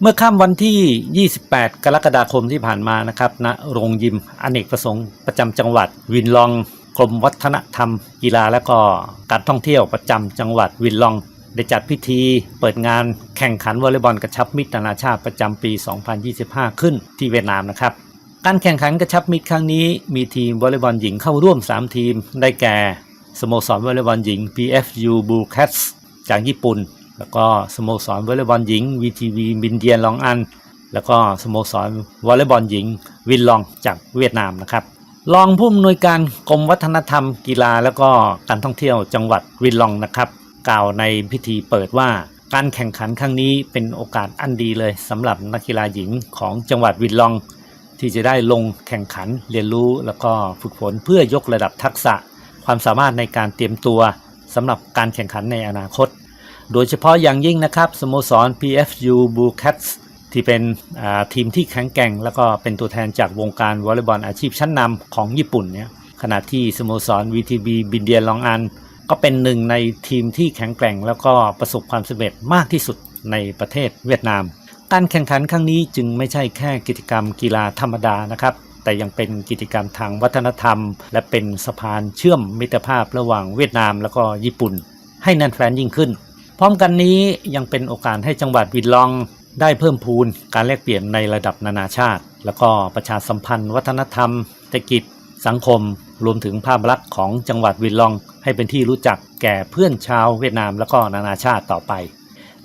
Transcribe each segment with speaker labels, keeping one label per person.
Speaker 1: เมื่อค่ำวันที่ 28 กรกฎาคมที่ผ่านมานะครับณโรงยิมอเนกประสงค์ประจำจังหวัด วินลองกรมวัฒนธรรม กีฬาและก็การท่องเที่ยวประจำจังหวัดวินลอง ได้จัดพิธีเปิดงานแข่งขันวอลเลย์บอลกระชับมิตรนานาชาติประจำปี 2025 ขึ้นที่เวียดนามนะครับการแข่งขันกระชับมิตรครั้งนี้มีทีมวอลเลย์บอลหญิงเข้าร่วม 3 ทีม ได้แก่สโมสรวอลเลย์บอลหญิง PFU Blue Cats จากญี่ปุ่น แล้วก็สโมสรวอลเลย์บอลหญิง VTV บินเดียนลองอัน แล้วก็สโมสรวอลเลย์บอลหญิง วินลองจากเวียดนามนะครับรองผู้อำนวยการกรมวัฒนธรรมกีฬา แล้วก็การท่องเที่ยวจังหวัดวินลองนะครับ กล่าวในพิธีเปิดว่าการแข่งขันครั้งนี้เป็นโอกาสอันดีเลยสำหรับนักกีฬาหญิงของจังหวัดวินลอง ที่จะได้ลงแข่งขันเรียนรู้แล้วก็ฝึกฝนเพื่อยกระดับทักษะ ความสามารถในการเตรียมตัวสำหรับการแข่งขันในอนาคต โดยเฉพาะอย่างยิ่งนะครับสโมสร PFU Blue Cats ที่เป็นทีมที่แข็งแกร่ง แล้วก็เป็นตัวแทนจากวงการวอลเลย์บอลอาชีพชั้นนำของญี่ปุ่นเนี่ยขณะที่สโมสร VTB บินเดียลองอัน ก็เป็นหนึ่งในทีมที่แข็งแกร่ง แล้วก็ประสบความสำเร็จมากที่สุดในประเทศเวียดนาม การแข่งขันครั้งนี้จึงไม่ใช่แค่กิจกรรมกีฬาธรรมดานะครับแต่ยังเป็นกิจกรรมทางวัฒนธรรม และเป็นสะพานเชื่อมมิตรภาพระหว่างเวียดนาม แล้วก็ญี่ปุ่น ให้แน่นแฟนยิ่งขึ้น พร้อมกันนี้ยังเป็นโอกาสให้จังหวัดวินลองได้เพิ่มพูนการแลกเปลี่ยนในระดับนานาชาติ แล้วก็ประชาสัมพันธ์วัฒนธรรมเศรษฐกิจ สังคม รวมถึงภาพลักษณ์ของจังหวัดวินลอง ให้เป็นที่รู้จักแก่เพื่อนชาวเวียดนามแล้วก็นานาชาติต่อไป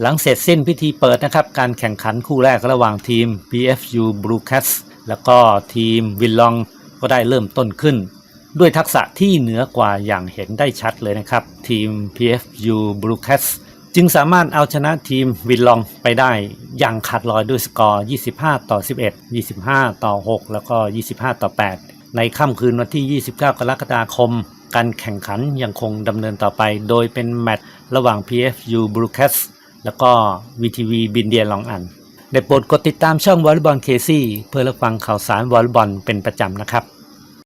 Speaker 1: หลังเสร็จสิ้นพิธีเปิดนะครับ การแข่งขันคู่แรกระหว่างทีม PFU Blue Cats แล้วก็ทีมวินลองก็ได้เริ่มต้นขึ้น ด้วยทักษะที่เหนือกว่าอย่างเห็นได้ชัดเลยนะครับ ทีม PFU Blue Cats จึงสามารถเอาชนะทีมวินลองไปได้อย่างขาดลอยด้วยสกอร์ 25 ต่อ 11 25 ต่อ 6 แล้วก็ 25 ต่อ 8 ในค่ำคืนวันที่ 29 กรกฎาคม การแข่งขันยังคงดำเนินต่อไป โดยเป็นแมตช์ระหว่าง PFU Blue Cats แล้วก็ VTV บินเดียลองอันได้โปรดกดติดตามช่องวอลเลย์บอลเคซี่เพื่อรับฟังข่าวสารวอลเลย์บอลเป็นประจำนะครับ